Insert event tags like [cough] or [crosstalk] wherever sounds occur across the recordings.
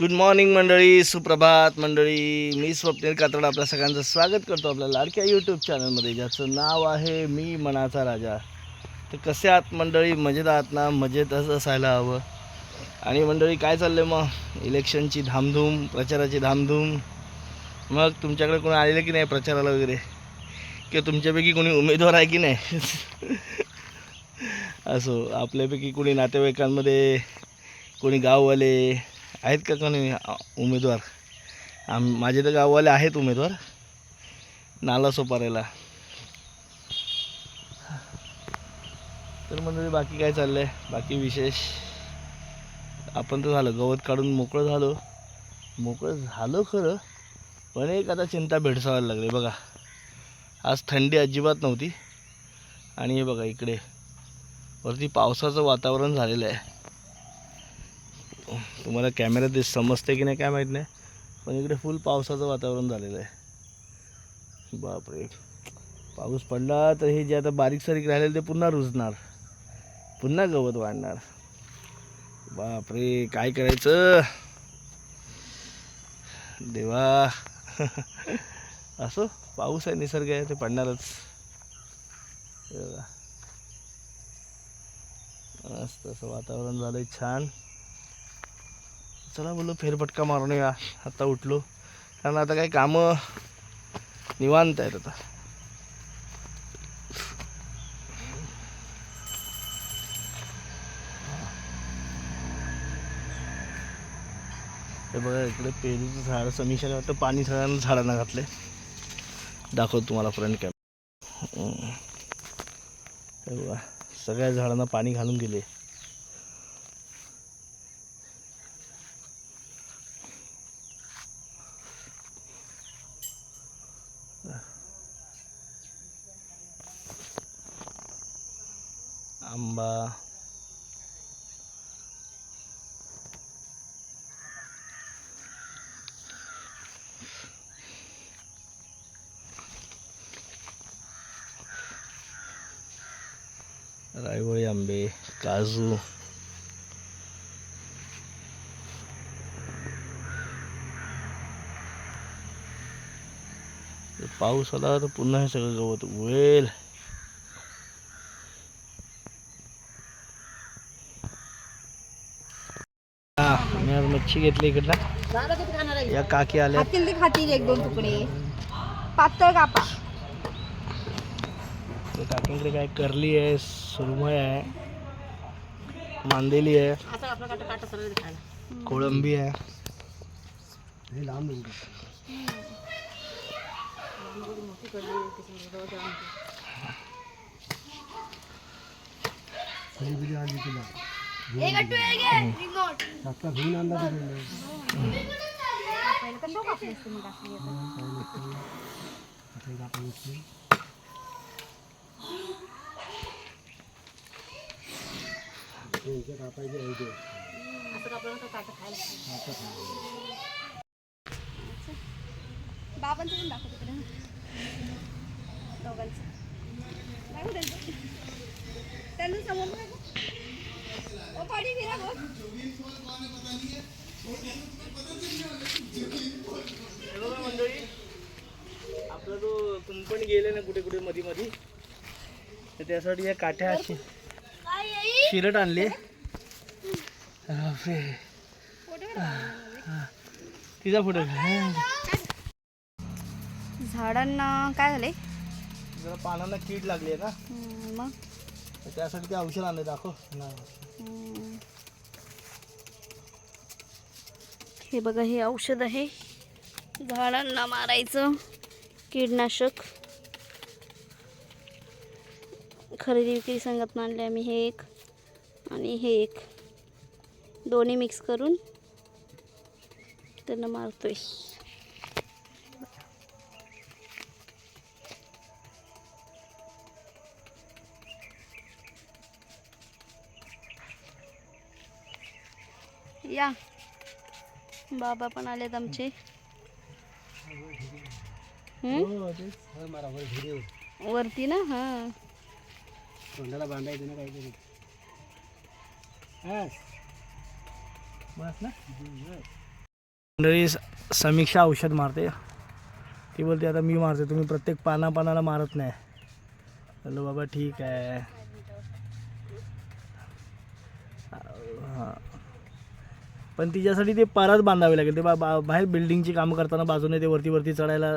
Good morning मंडळी. सुप्रभात मंडळी. मी स्वप्नील कातड आपल्या सगळ्यांचं स्वागत करतो आपल्या लाडक्या यूट्यूब चॅनलमध्ये ज्याचं नाव आहे मी मनाचा राजा. तर कसे आहात मंडळी? मजेत आहात ना? मजेतच असायला हवं. आणि मंडळी काय चाललं मग? इलेक्शनची धामधूम प्रचाराची धामधूम. मग तुमच्याकडे कोणी आलेलं की नाही प्रचाराला वगैरे? किंवा तुमच्यापैकी कोणी उमेदवार आहे की नाही? [laughs] असो आपल्यापैकी कोणी नातेवाईकांमध्ये कोणी गाववाले आहेत का कोणी उमेदवार? आम माझे तर गाववाले आहेत उमेदवार. नाला सोपारायला तर म्हणजे बाकी काय चाललं आहे बाकी विशेष? आपण तर झालं गवत काढून मोकळं झालो. मोकळं झालो खरं पण एक आता चिंता भेडसावायला लागली. बघा आज थंडी अजिबात नव्हती. आणि हे बघा इकडे वरती पावसाचं वातावरण झालेलं आहे. तुम्हाला कॅमेरा दिस समजते की नाही काय माहीत नाही. पण इकडे फुल पावसाचं वातावरण झालेलं आहे. बापरे. पाऊस पडला तर हे जे आता बारीक सारीक राहिलेलं ते पुन्हा रुजणार. पुन्हा गवत वाढणार. बापरे काय करायचं? देवा. असो पाऊस आहे निसर्ग आहे ते पडणारच. मस्त असं वातावरण झालंय छान. चला बोललो फेरफटका मारून या आता उठलो. कारण आता काही कामं निवांत आहेत आता. हे बघा इकडे पेरूचं झाड समीक्षाने वाटतं पाणी सगळ्यांना झाडांना घातले दाखवतो तुम्हाला फ्रंट कॅमेरा हे बघा सगळ्या झाडांना पाणी घालून गेले. आंबा रायवळी आंबे काजू पाऊस आला तर पुन्हा हे सगळं गवत उगवेल मी आज मच्छी घेतली इकडनं या काकी आल्या खातील ते खातील एक दोन तुकडे. पातळ कापा काकींकडे काय करली आहे सुरमय आहे मांदेली आहे कोळंबी आहे. बाबांचं पण दाखव तिकडे दोघांचं. दाखव त्यांचं त्यांना समोर दाखव. ओ पाणी फिरा बघ बघा मंडळी आपला जो कुंपण गेले ना कुठे कुठे मध्ये मध्ये तर त्यासाठी या काठ्या शिरट आणली. तिचा फोटो. झाडांना काय झाले जरा पानांना कीड लागली आहे ना. मग? त्यासाठी ते औषध आणले दाखव. हे बघा हे औषध आहे. झाडांना मारायचं. कीडनाशक खरेदी विक्री संघात आणले आम्ही हे एक आणि हे एक. दोन्ही मिक्स करून त्यांना मारतोय. या. बाबा पण आलेत आमचे. हम्म? वरती ना? हा. तोंडाला बांधायचं ना काहीतरी. बस. ना? मंडळी समीक्षा औषध मारते. ती बोलते आता मी मारते. तुम्ही प्रत्येक पाना पानाला मारत नाही. हॅलो बाबा ठीक आहे. हां. पण तिच्यासाठी ते परत बांधावे लागेल. ते बा बा- बाहेर बिल्डिंगची कामं करताना बाजूने ते वरती वरती चढायला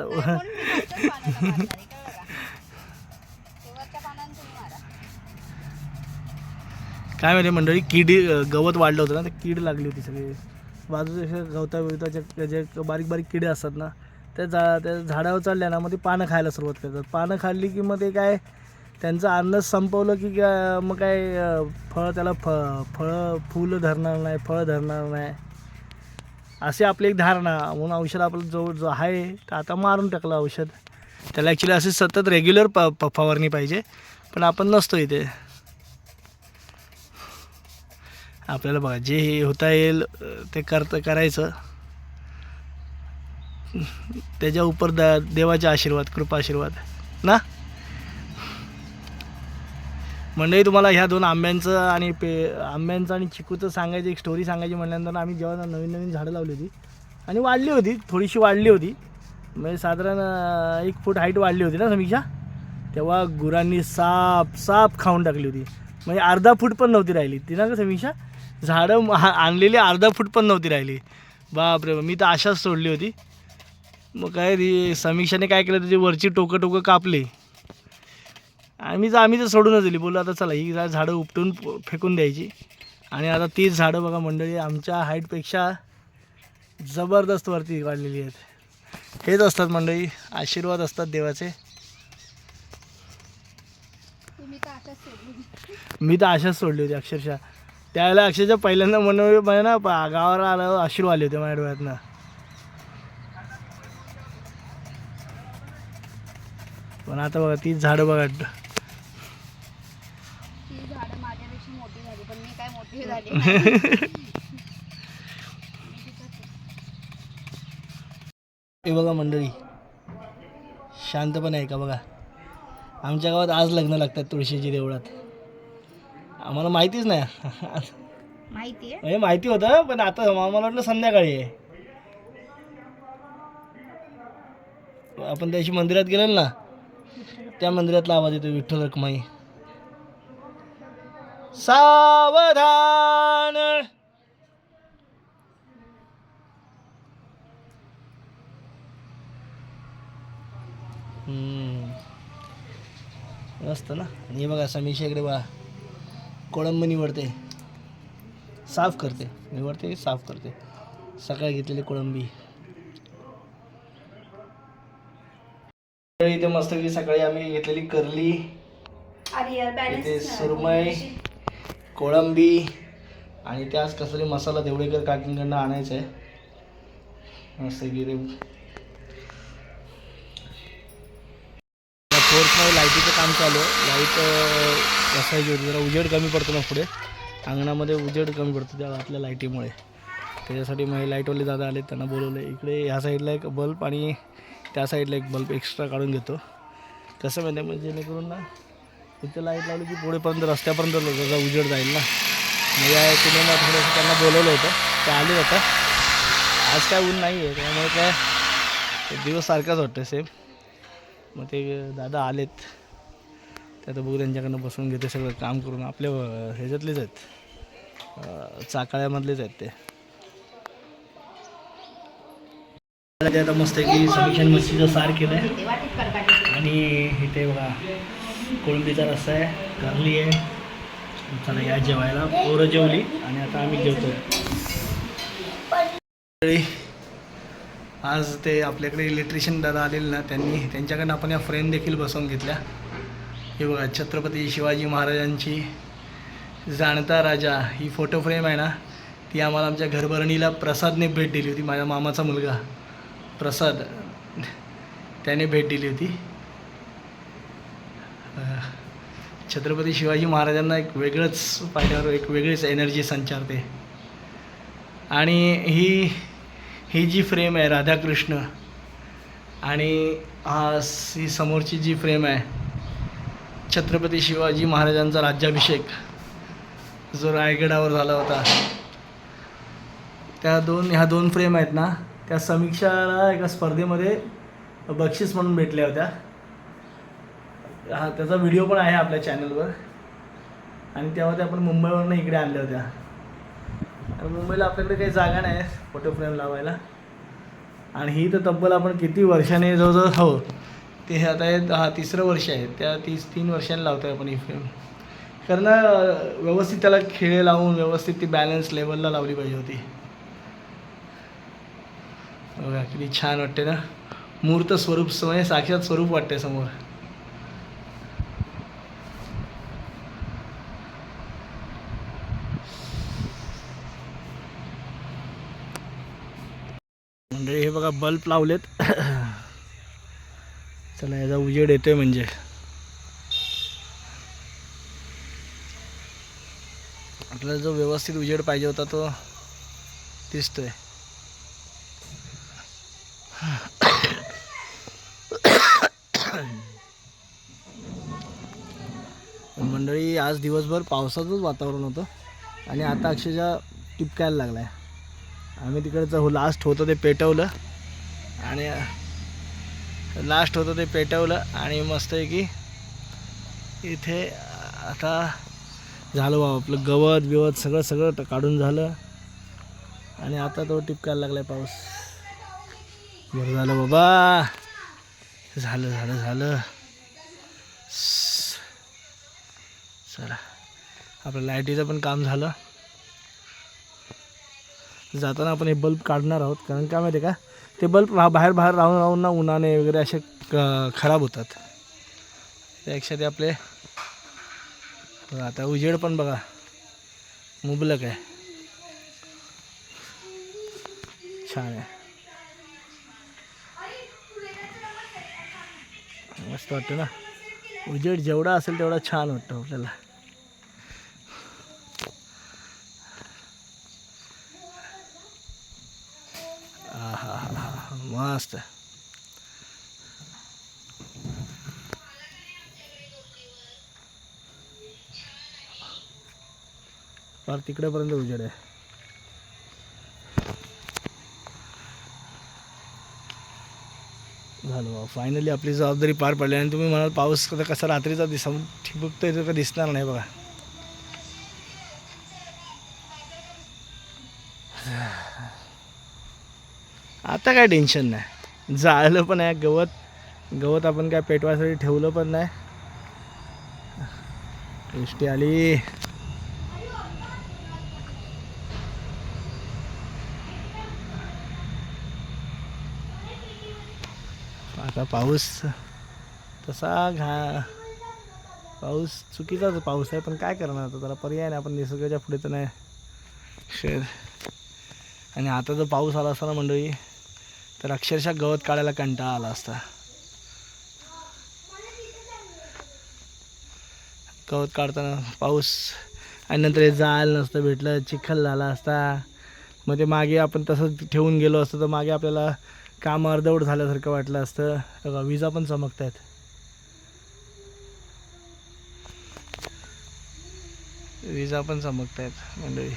काय माहिती मंडळी कीड गवत वाढलं होतं ना ते कीड लागली होती सगळी. बाजूचे असे गवता बिवताचे जे बारीक बारीक किडे असतात ना त्या झा त्या झाडावर चढल्या ना मग ते पानं खायला सुरुवात करतात. पानं खाल्ली की मग ते काय त्यांचं अन्न संपवलं की मग काय फळं फळ त्याला फ फळं फुलं धरणार नाही फळं धरणार नाही. अशी आपली एक धारणा म्हणून औषध आपलं जो जो आहे तर आता मारून टाकलं औषध. त्याला ॲक्च्युली असे सतत रेग्युलर प प फवारणी पाहिजे पण आपण नसतो इथे. आपल्याला बघा जे हे होता येईल ते करतं करायचं. त्याच्या उपर द देवाचे आशीर्वाद कृपा आशीर्वाद ना? मंडळी तुम्हाला ह्या दोन आंब्यांचं आणि पे आंब्यांचं आणि चिकूचं सांगायची एक स्टोरी सांगायची म्हटल्यानंतर आम्ही जेव्हा नवीन नवीन झाडं लावली होती आणि वाढली होती थोडीशी वाढली होती. म्हणजे साधारण एक फूट हाईट वाढली होती ना समीक्षा? तेव्हा गुरांनी साप साप खाऊन टाकली होती. म्हणजे अर्धा फूट पण नव्हती राहिली. ती ना का समीक्षा? झाडं आणलेली अर्धा फूट पण नव्हती राहिली. बापरे बाप, मी तर अशाच सोडली होती. मग काय ती समीक्षाने काय केलं त्याची वरची टोकं टोकं कापली. आम्ही तर आम्ही तर सोडूनच दिली. बोललो आता चला ही झाडं उपटून फेकून द्यायची. आणि आता तीच झाडं बघा मंडळी आमच्या हाईटपेक्षा जबरदस्त वरती काढलेली आहेत. हेच असतात मंडळी आशीर्वाद असतात देवाचे. मी तर अशाच सोडली होती अक्षरशः. त्यावेळेला अक्षरशः पहिल्यांदा म्हणजे ना गावाला आल्यावर अश्रू आले होते माझ्या डोळ्यातनं. पण आता बघा तीच झाडं बघा ती झाडं माझ्यापेक्षा मोठी झाली पण मी काय मोठी झाली. [laughs] हे बघा मंडळी शांतपणे आहे का बघा? आमच्या गावात आज लग्न लागतात तुळशीची देवळात. आम्हाला माहितीच नाही. [laughs] माहिती आहे? म्हणजे माहिती होतं पण आता आम्हाला वाटलं संध्याकाळी आहे. आपण त्याशी मंदिरात गेलो ना त्या मंदिरातला आवाज येतो विठ्ठल रखमाई. सावधान. मस्त ना? आणि बघा समीक्षा इकडे बघा. कोळंब निवडते. साफ करते. निवडते साफ करते. सकाळी घेतलेली कोळंबी. इथे मस्त सकाळी आम्ही घेतलेली करली. इथे सुरमई. कोळंबी आणि त्याच कसले मसाला देवळेकर काकींकडनं आणायचं आहे. मस्त गिरे. फोर्समध्ये लाईटीचं काम चालू आहे. लाइट बसायची होती जरा उजेड कमी पडतो ना पुढे. अंगणामध्ये उजेड कमी पडतो त्या आपल्या लाईटीमुळे. त्याच्यासाठी मग हे लाईटवाले दादा आले त्यांना बोलवले इकडे ह्या साईडला एक बल्ब आणि त्या साईडला एक बल्ब एक्स्ट्रा काढून घेतो. कसं म्हणते म्हणजे जेणेकरून ना इथे लाइट लावली की पुढेपर्यंत रस्त्यापर्यंत त्याचा उजेड जाईल ना. मी या तुला थोडंसं त्यांना बोलवलं होतं. ते आले होतं आज काय ऊन नाही आहे त्यामुळे काय दिवस सारखाच वाटतं सेम मग ते दादा आलेत. ते आता बघू त्यांच्याकडनं बसून घेते सगळं काम करून. आपल्या ह्याच्यातलेच आहेत. चाकाळ्यामधलेच आहेत ते. ते आता मस्त की समीक्षण मच्छीचं सार केलं आहे आणि इथे बघा कोळंबीचा रस्सा आहे कारली आहे. चला या जेवायला. पोरं जेवली आणि आता आम्ही जेवतो आज ते आपल्याकडे इलेक्ट्रिशियन दादा आलेले ना त्यांनी त्यांच्याकडनं आपण या फ्रेम देखील बसवून घेतल्या. हे बघा छत्रपती शिवाजी महाराजांची जाणता राजा ही फोटो फ्रेम आहे ना ती आम्हाला आमच्या घरभरणीला प्रसादने भेट दिली होती. माझ्या मामाचा मुलगा प्रसाद त्याने भेट दिली होती. छत्रपती शिवाजी महाराजांना एक वेगळंच पाहिल्यावर एक वेगळीच एनर्जी संचारते. आणि ही ही जी फ्रेम आहे राधाकृष्ण आणि हा ही समोरची जी फ्रेम आहे छत्रपती शिवाजी महाराजांचा राज्याभिषेक जो रायगडावर झाला होता. त्या दोन ह्या दोन फ्रेम आहेत ना त्या समीक्षाला एका स्पर्धेमध्ये बक्षीस म्हणून भेटल्या होत्या. हा त्याचा व्हिडिओ पण आहे आपल्या चॅनलवर आणि तेव्हा त्या आपण मुंबईवरनं इकडे आणल्या होत्या. आणि मुंबईला आपल्याकडे काही जागा नाही फोटो फ्रेम लावायला. आणि ही तर तब्बल आपण किती वर्षाने जवळजवळ हो ते आता हे हा तिसरं वर्ष आहे. त्या तीस तीन वर्षांनी आहे आपण ही फ्रेम कारण व्यवस्थित त्याला खेळे लावून व्यवस्थित ती बॅलन्स लेवलला लावली पाहिजे होती. बघा किती छान वाटते ना. मूर्त स्वरूप म्हणजे साक्षात स्वरूप वाटते समोर मंडळी हे बघा बल्ब लावलेत. चला याचा उजेड येतोय म्हणजे. आपल्याला जो व्यवस्थित उजेड पाहिजे होता तो दिसतोय. मंडळी आज दिवसभर पावसाचंच वातावरण होतं आणि आता अक्षरशः टिपकायला लागलाय. आम्ही तिकडचं हो, लास्ट होतं ते पेटवलं. आणि लास्ट होतं ते पेटवलं आणि मस्त आहे की इथे आता झालं बाबा आपलं गवत बिवत सगळं सगळं काढून झालं. आणि आता तो टिपकायला लागला आहे पाऊस. बरं झालं बाबा. झालं झालं झालं. चला. आपलं लाईटीचं पण काम झालं. जाताना आपण हे बल्ब काढणार आहोत. कारण काय माहिती आहे का? ते बल्ब रा बाहेर बाहेर राहून राहून ना उन्हाने वगैरे असे क- खराब होतात. त्यापेक्षा ते आपले आता उजेड पण बघा मुबलक आहे. छान आहे. मस्त वाटतं ना? उजेड जेवढा असेल तेवढा छान वाटतं आपल्याला. मस्त. फार तिकडेपर्यंत उजेड आहे. झालं बा फायनली आपली जबाबदारी पार पडली आणि तुम्ही म्हणाल पाऊस कसा रात्रीचा दिसा ठिबकतोय तो का दिसणार नाही बघा. आता काय टेन्शन नाही. जाळलं पण आहे गवत. गवत आपण काय पेटवायसाठी ठेवलं पण नाही. एष्टी आली. आता पाऊस तसा घा पाऊस चुकीचाच पाऊस आहे पण काय करणार आता? त्याला पर्याय नाही आपण निसर्गाच्या पुढे तर नाही. शेर आणि आता जर पाऊस आला असताना मंडळी तर अक्षरशः गवत काढायला कंटाळा आला असता. गवत काढताना पाऊस आणि नंतर हे जायला नसतं भेटलं चिखल झाला असता. मग ते मागे आपण तसंच ठेवून गेलो असतो तर मागे आपल्याला काम अर्धवट झाल्यासारखं वाटलं असतं. बघा विजा पण चमकत आहेत विजा पण चमकत आहेत मंडळी.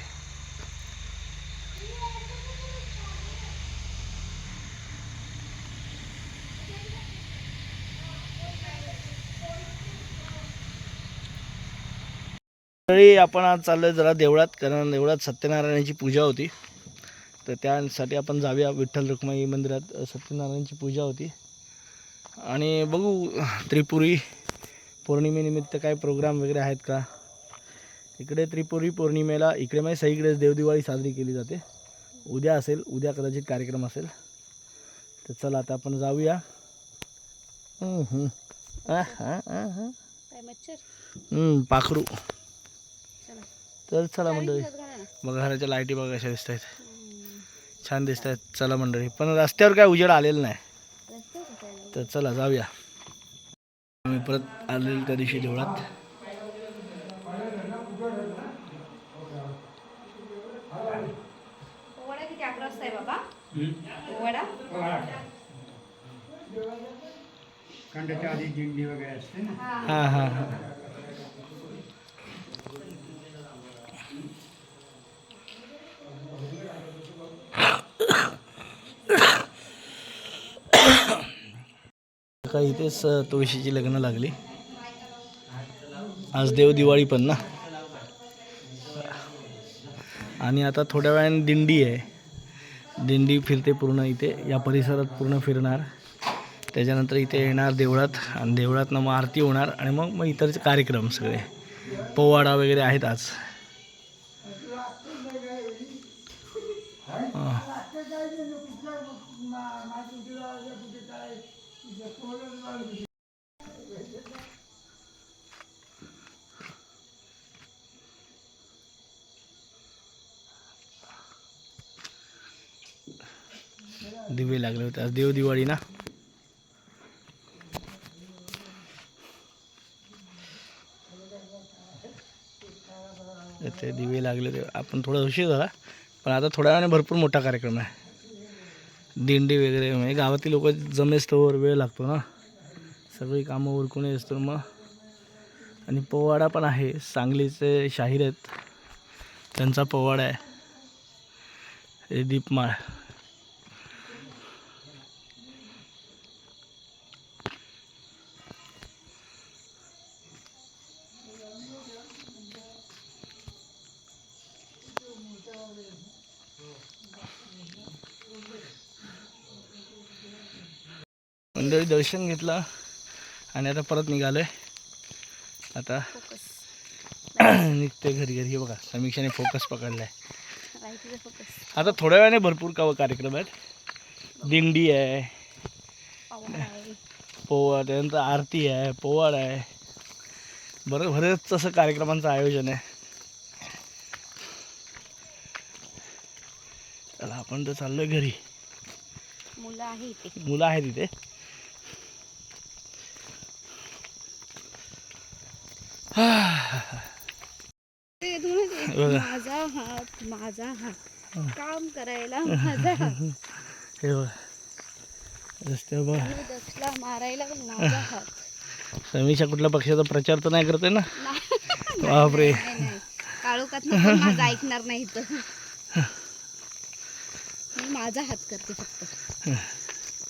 मंडळी आपण आज चाललोय जरा देवळात कारण देवळात सत्यनारायणाची पूजा होती. तर त्यासाठी आपण जाऊया विठ्ठल रुक्माई मंदिरात सत्यनारायणची पूजा होती. आणि बघू त्रिपुरी पौर्णिमेनिमित्त काय प्रोग्राम वगैरे आहेत का? इकडे त्रिपुरी पौर्णिमेला इकडे म्हणजे सगळीकडेच देवदिवाळी साजरी केली जाते. उद्या असेल उद्या कदाचित कार्यक्रम असेल. तर चला आता आपण जाऊया. पाखरू. तर चला मंडळी. बघा घराच्या लाईटी बघा कशा दिसत आहेत छान दिसत आहेत चला मंडळी. पण रस्त्यावर काय उजेड आलेला नाही? तर चला जाऊया. आम्ही परत आलेलो त्या दिवशी देवळात. वडा किती अकरा वाजता आहे बाबा. वडा. खंडाच्या आधी दिंडी वगैरे असते ना. हां हां हां. सकाळी इथेच तुळशीची लग्न लागली. आज देव दिवाळी पण ना. आणि आता थोड्या वेळाने दिंडी आहे. दिंडी फिरते पूर्ण इथे या परिसरात पूर्ण फिरणार. त्याच्यानंतर इथे येणार देवळात आणि देवळातनं मग आरती होणार आणि मग मग इतरचे कार्यक्रम सगळे. पोवाडा वगैरे आहेत आज. हां. दिवे लागले होते. आज देव दिवाळी ना? ते दिवे लागले ते आपण थोडं उशीर झाला पण आता थोड्या वेळाने भरपूर मोठा कार्यक्रम आहे. दिंडी वगैरे म्हणजे गावातील लोक जमेस्तोवर वेळ लागतो ना. सगळी कामं उरकून येतो मग. आणि पोवाडा पण आहे सांगलीचे शाहीर आहेत. त्यांचा पोवाडा आहे. हे दीपमाळ मंडळी दर्शन घेतलं आणि आता परत निघालोय. आता [clears throat] निघते घरी घरी. बघा समीक्षाने फोकस पकडलाय. राईटीचा फोकस आता थोड्या वेळाने भरपूर का कार्यक्रम आहेत. दिंडी आहे. आहे. पोवा त्यानंतर आरती आहे पोवाड आहे. बरं बरेच असं कार्यक्रमांचं आयोजन आहे. चला आपण तर चाललोय घरी. मुलं आहे मुलं आहेत तिथे ते तुम्हाला ते, बघा. माझा हात माझा हात काम करायला [laughs] माझा हे. बघ. रस्त्यावर बघ. आणि दसला मारायला माझा हात समीक्षा कुठल्या पक्षाचा प्रचार तर नाही करते ना? बापरे. नाही, नाही. काळोखात पण माझं ऐकणार नाही तर मी माझा हात करते फक्त. [laughs]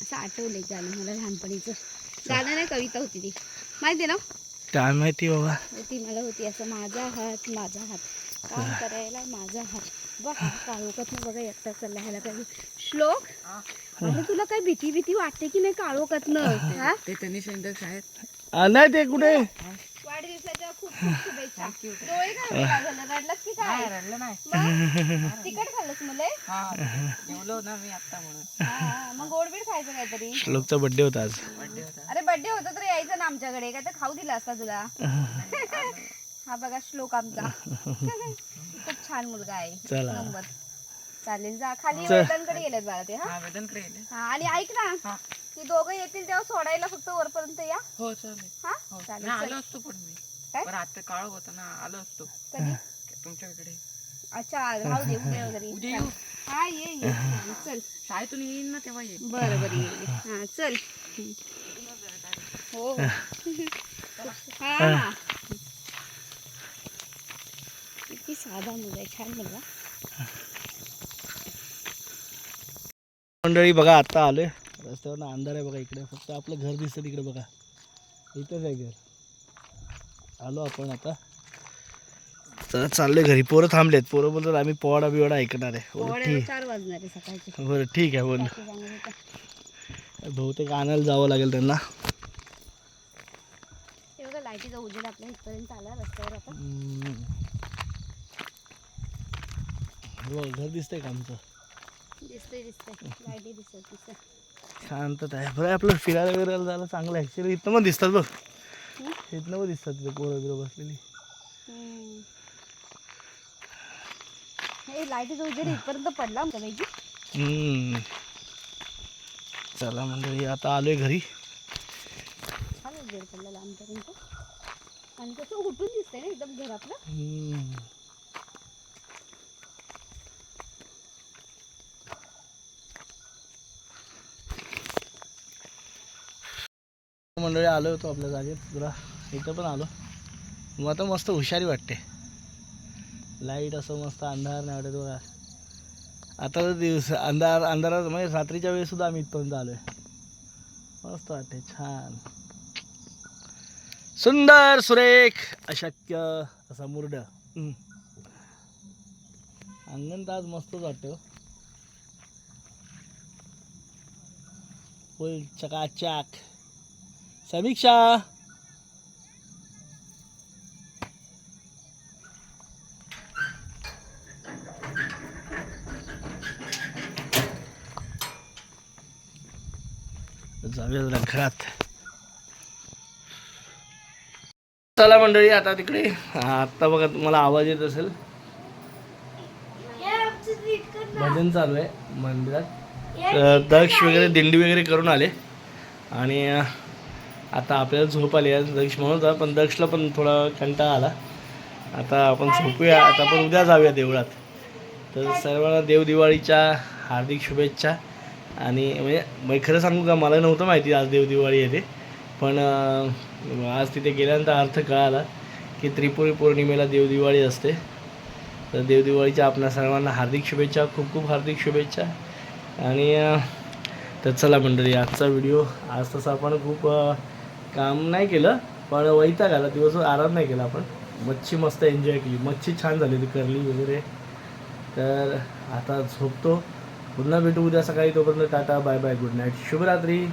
असं आठवलंय गाणं मला लहानपणीचं. गाणं नाही कविता होती ती. माहिती ना? काय माहिती बाबा. ती मला होती असं माझा हात माझा हात. काम करायला माझा हात. बघा काळोखात बघा एकटा चालला ह्याला काय श्लोक तुला काय भीती भीती वाटते की नाही काळोखातनं? हा? ते त्यांनी सेंटर आहेत नाही ते कुठे? वाढदिवसाच्या खूप खूप शुभेच्छा. डोळे काय वेगळा झालं रडलास की काय? रडलं नाही. मग? तिखट खाल्लंस मुले? हा जेवलो ना मी आता म्हणून. मग गोडबीड खायचं काहीतरी? श्लोकचा बड्डे होता आज. बर्थडे होता. अरे बर्थडे होता तर यायचं ना आमच्याकडे काय तर खाऊ दिला असता तुला. हा बघा श्लोक आमचा. खूप छान मुलगा आहे. चला. नंबर. चालेल जा. खाली चल. वेदांकडे गेलेत बाळा ते हा? वेदन करेल हा आणि ऐक ना. ती दोघं येतील तेव्हा सोडायला फक्त वरपर्यंत या. हो चालेल. हा? हो. चालेल नाही. आलो असतो पण मी. काय? पण आता काळ होता ना आलो असतो. कधी? तुमच्याकडे. अच्छा राहू दे उद्या [laughs] वगैरे. उद्या येऊ. हा ये ये. चल. शाळेतून येईन ना तेव्हा ये. बरं बरं ये ये. हा चल. हो. हा. हा. किती साधा मुलगा आहे छान मुलगा. मंडळी बघा आता आलोय. रस्त्यावर अंधार आहे बघा इकडे. फक्त आपलं घर दिसतं तिकडे बघा. इथंच आहे घर. आलो आपण आता. तर चाललोय घरी. पोरं थांबलेत. पोरं बोलतात आम्ही पोवाडा बिवाडा ऐकणार आहे. बरं ठीक आहे बोल? बहुतेक आणायला जावं लागेल त्यांना. ते बघा लाईटीचा उजेड आपल्या इथपर्यंत आला रस्त्यावर आता. हम्म. हो घर दिसतंय का आमचं? दिसतंय दिसतंय. लाईटी दिसत दिसत. शांतता आहे बरं आपलं फिरायला वगैरे जायला चांगलं आहे ॲक्च्युली इथनं मग दिसतात बघ? इथनं मग दिसतात तिथे पोरं बिरं बसलेली हम्म. लाईटीचा उजेड इथपर्यंत पडला हम्म. चला मंडळी आता आलोय घरी छान उजेड पडलेला आमच्यापर्यंत आणि कसं उठून दिसतंय ना एकदम घर आपलं हम्म. मंडळी आलो होतो आपल्या जागेत. तुला इथं पण आलो. मग आता मस्त हुशारी वाटते. लाइट असं मस्त अंधार नाही वाटत बघा. आता तर दिवस अंधार अंधारात म्हणजे रात्रीच्या वेळेस सुद्धा आम्ही इथपर्यंत आलो आहे मस्त वाटते छान. सुंदर सुरेख अशक्य असा मुरड. अंगण तर आज मस्तच वाटतं हो. फुल समीक्षा. जाऊया घरात चला मंडळी आता तिकडे आता बघा तुम्हाला आवाज येत असेल. भजन चालू आहे मंदिरात. दक्ष वगैरे दिंडी वगैरे करून आले. आणि आता आपल्याला झोप आली आहे. दक्ष म्हणून होता पण दक्षला पण थोडा कंटाळा आला. आता आपण झोपूया. आता आपण उद्या जाऊया देवळात. तर सर्वांना देवदिवाळीच्या हार्दिक शुभेच्छा. आणि म्हणजे मी खरं सांगू का मला नव्हतं माहिती आज देवदिवाळी येते पण आज तिथे गेल्यानंतर अर्थ कळाला की त्रिपुरी पौर्णिमेला देवदिवाळी असते. तर देवदिवाळीच्या आपल्या सर्वांना हार्दिक शुभेच्छा खूप खूप हार्दिक शुभेच्छा. आणि तर चला मंडळी आजचा व्हिडिओ आज तसं आपण खूप काम नाही केलं पण वैताग आला दिवसभर आराम नाही केला आपण. मच्छी मस्त एन्जॉय केली. मच्छी छान झाली होती करली वगैरे. तर आता झोपतो. पुन्हा भेटू उद्या सकाळी. तोपर्यंत tata bye bye good night शुभरात्री.